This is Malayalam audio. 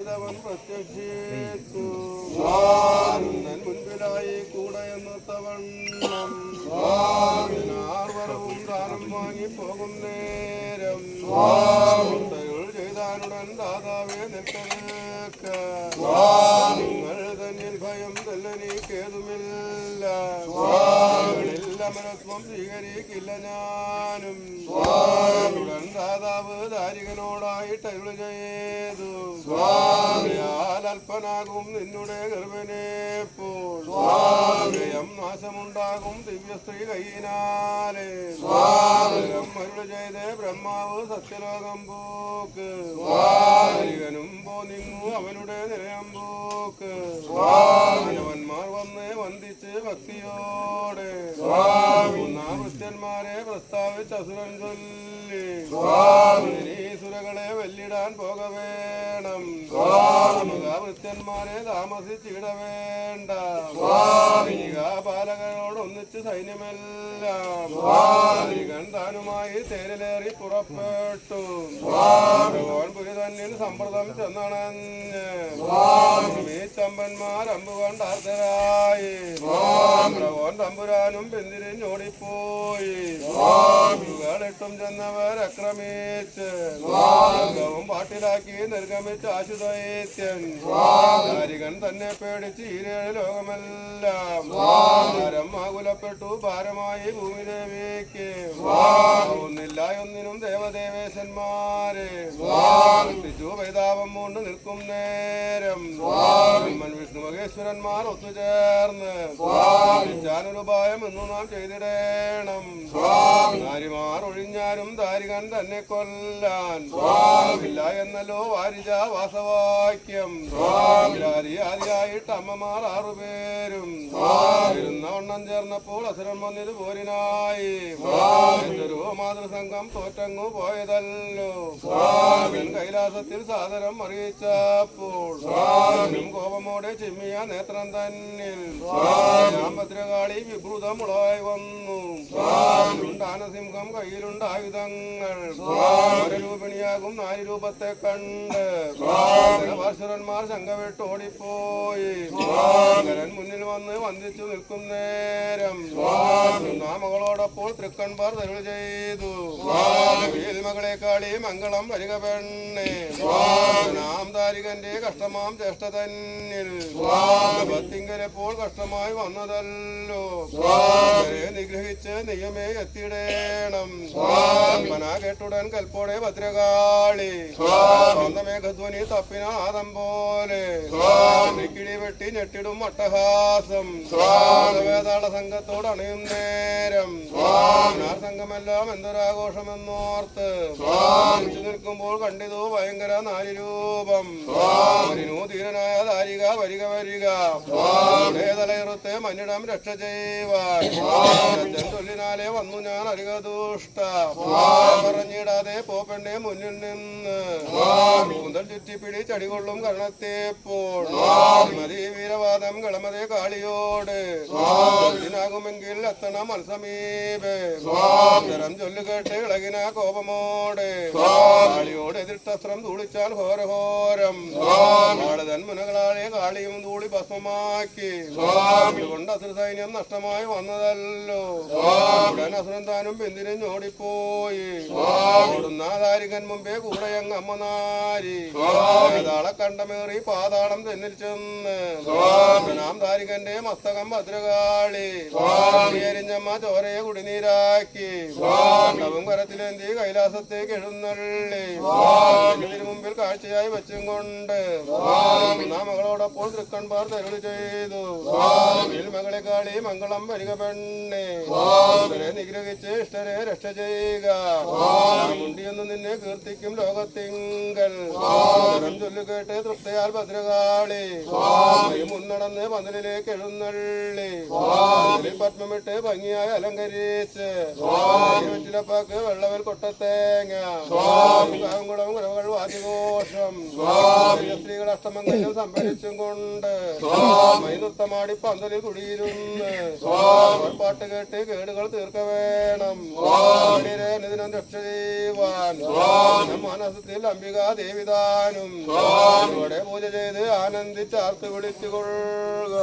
ഇതവൻ പ്രത്യക്ഷിച്ചു നൻ മുൻപിലായി കൂടെ എന്നത്തവണ്ണം ആർവരവും ദാനം വാങ്ങി പോകും നേരം. തരുൾ ചെയ്താനുടൻ ദാതാവേ നിൽക്കലേക്ക് നിങ്ങൾ തന്നിൽ ഭയം തെല്ലനീക്കേതുമില്ല. അമരത്വം സ്വീകരിക്കില്ല ഞാനും ഉടൻ ദാതാവ് ദാരികനോടായിട്ട് അരുൾ ചെയ്തു. സ്വാമിയാൽ നിന്നുടെ ഗർഭനെ ഹൃദയം നാശമുണ്ടാകും ദിവ്യസ്ത്രീ കൈനാലെ അരുൾ ചെയ്ത് ബ്രഹ്മാവ് സത്യലോകം പോക്ക്. ദാരികനും പോന്നിങ്ങു അവനുടെ നിലയം പോക്ക്. മാനവന്മാർ വന്ന് വന്ദിച്ച് ഭക്തിയോടെ അസുരൻ ചൊല്ലി സുരകളെ വെല്ലിടാൻ പോക വേണം വൃത്യന്മാരെ താമസിച്ചിട വേണ്ട ബാലകരോട് ഒന്നിച്ച് സൈന്യമെല്ലാം ബാലികൻ താനുമായി തേരിലേറി പുറപ്പെട്ടു. ഭഗവാൻ പുരി തന്നിൽ സമ്പ്രദം ചെന്നണഞ്ഞ്. ഈ ചമ്പന്മാർ അമ്പുകൊണ്ട് അർദ്ധരായി ഭഗവാൻ തമ്പുരാനും പിന്തിരിഞ്ഞോടിപ്പോയി ും ചെന്നവർ ലോകവും പാട്ടിലാക്കി നിർഗമിച്ച് ആശുദൈത്യൻ ഹരികൻ തന്നെ പേടിച്ച് ഈരേഴ് ലോകമെല്ലാം. ഭാരം ആകുലപ്പെട്ടു ഭാരമായി ഭൂമിദേവിക്ക് ഒന്നില്ല ഒന്നിനും ദേവദേവേശന്മാരെ എത്തിച്ചു വൈതാപം കൊണ്ട് നിൽക്കും നേരം. ബ്രഹ്മൻ വിഷ്ണു മഹേശ്വരന്മാർ ഒത്തുചേർന്ന് ചാനുരുപായം എന്നു നാം ചെയ്തിടേണം. നാരിമാർ ഒഴിഞ്ഞാലും ദാരികൻ തന്നെ കൊല്ലാൻ. ഇല്ല എന്നല്ലോ വാരിജ വാസവാക്യം. ആദ്യായിട്ട് അമ്മമാർ ആറുപേരും. വണ്ണം ചേർന്നപ്പോൾ അസുരൻ വന്നത് പോരിനായി. മാതൃസംഘം തോറ്റങ്ങു പോയതല്ലോ. കൈലാസത്തിൽ സാദരം അറിയിച്ചപ്പോൾ കോപമോടെ ചിമ്മിയ നേത്രം തന്നിൽ. ഭദ്രകാളി വിഭ്രുതമുളായി വന്നു. ദാനസിംഹം കയ്യിലുണ്ട് ആയുധങ്ങൾ രൂപിണിയാകും നാല് രൂപത്തെ കണ്ട് പാർശ്വരന്മാർ ശങ്കവിട്ട് ഓടിപ്പോയി. ശങ്കരൻ മുന്നിൽ വന്ന് വന്ദിച്ചു നിൽക്കും നേരം. നാമകളോടപ്പോൾ തൃക്കൺപാർ തരുൾ ചെയ്തു. മകളെ കാളി മംഗളം വരിക പെണ്ണേ. നാം താരികന്റെ കഷ്ടമാം ചേഷ്ട തന്നിൽ. ഭക്തിങ്കലെപ്പോൾ കഷ്ടമായി വന്നതല്ലോ. നിഗ്രഹിച്ച് നിയമേ എത്തിയിടേണം മനാ കേട്ടുടൻ കൽപ്പോടെ ഭദ്രകാളി. സ്വന്തമേഘധ്വനി തപ്പിനാദം പോലെ. വെട്ടി ഞെട്ടിടും അട്ടഹാസം വേതാള സംഘത്തോട് അണിയും നേരം സംഘമെല്ലാം എന്തൊരാഘോഷമെന്നോർത്ത് വിളിച്ചു നിൽക്കുമ്പോൾ കണ്ടിതു ഭയങ്കര നാല് രൂപം ധീരനായ ധാരിക വരിക വരിക. തലയിറത്തെ മന്നിടം രക്ഷ ചെയ്യുവാൻ. തൊല്ലിനാലെ വന്നു ഞാൻ അരിക ദുഷ്ട പറഞ്ഞിടാതെ പോപ്പന്റെ മുന്നിൽ നിന്ന്. കൂന്തൽ ചുറ്റിപ്പിടി ചടികൊള്ളും കരണത്തെ മതി വീരവാദം കളമതെ കാളിയോട്. ിൽ എത്തണം തരം ചൊല്ലുകേട്ട് ഇളകിന കോപമോടെ. കാളിയോട് എതിർത്തസ്ത്രം തൂളിച്ചാൽ ഘോരഘോരം കാളതൻ മുനകളാളെ കാളിയും തൂളി ഭസ്മമാക്കി. കൊണ്ട് അസുര സൈന്യം നഷ്ടമായി വന്നതല്ലോ. ഉടൻ അസുരൻ താനും പിന്തിരിഞ്ഞോടിപ്പോയി ഓടുന്ന ദാരികൻ മുമ്പേ കൂടെയങ്ങ് അമ്മനാരി കണ്ടമേറി പാതാളം തെന്നിൽ ചെന്ന്. നാം ധാരികന്റെ മസ്തകം ഭദ്രകാളി. എരിഞ്ഞമ്മ ചോരയെ കുടിനീരാക്കി. കണ്ടവും കരത്തിലേന്തി കൈലാസത്തേക്ക് എഴുന്നള്ളി. ഇതിനു മുമ്പിൽ കാഴ്ചയായി വെച്ചും കൊണ്ട് മകളോടൊപ്പോൾ തൃക്കൺപാർ തരുളി ചെയ്തു. ഇതിൽ മകളെ കാളി മംഗളം വരിക പെണ്ണെ. നിഗ്രഹിച്ച് ഇഷ്ടരെ രക്ഷ ചെയ്യുക. മുണ്ടിയെന്ന് നിന്നെ കീർത്തിക്കും ലോകത്തിങ്കൽ. ചൊല്ലുകേട്ട് തൃപ്തയാൽ ഭദ്രകാളി. മുന്നടന്ന് പന്തലിലേക്ക് എഴുന്നള്ളി. പത്മമിട്ട് ഭംഗിയായി അലങ്കരിച്ച്. വെറ്റിലപ്പാക്ക് വെള്ളവൽ കൊട്ടത്തേങ്ങ കുളം കുറവുകൾ വാദ്യഘോഷം സ്ത്രീകൾ അഷ്ടമംഗലം സംഭരിച്ചും കൊണ്ട്. മൈനൃത്തമാടി പന്തലിൽ കുഴിയിലൊന്ന് പാട്ട് കേട്ട് കേടുകൾ തീർക്ക വേണം. രക്ഷ ചെയ്യുവാൻ. മനസ്സത്തിൽ അംബികാ ദേവിതാനും. ഇവിടെ പൂജ ചെയ്ത് ആനന്ദിച്ച് വിളിച്ചു കൊള്ളുക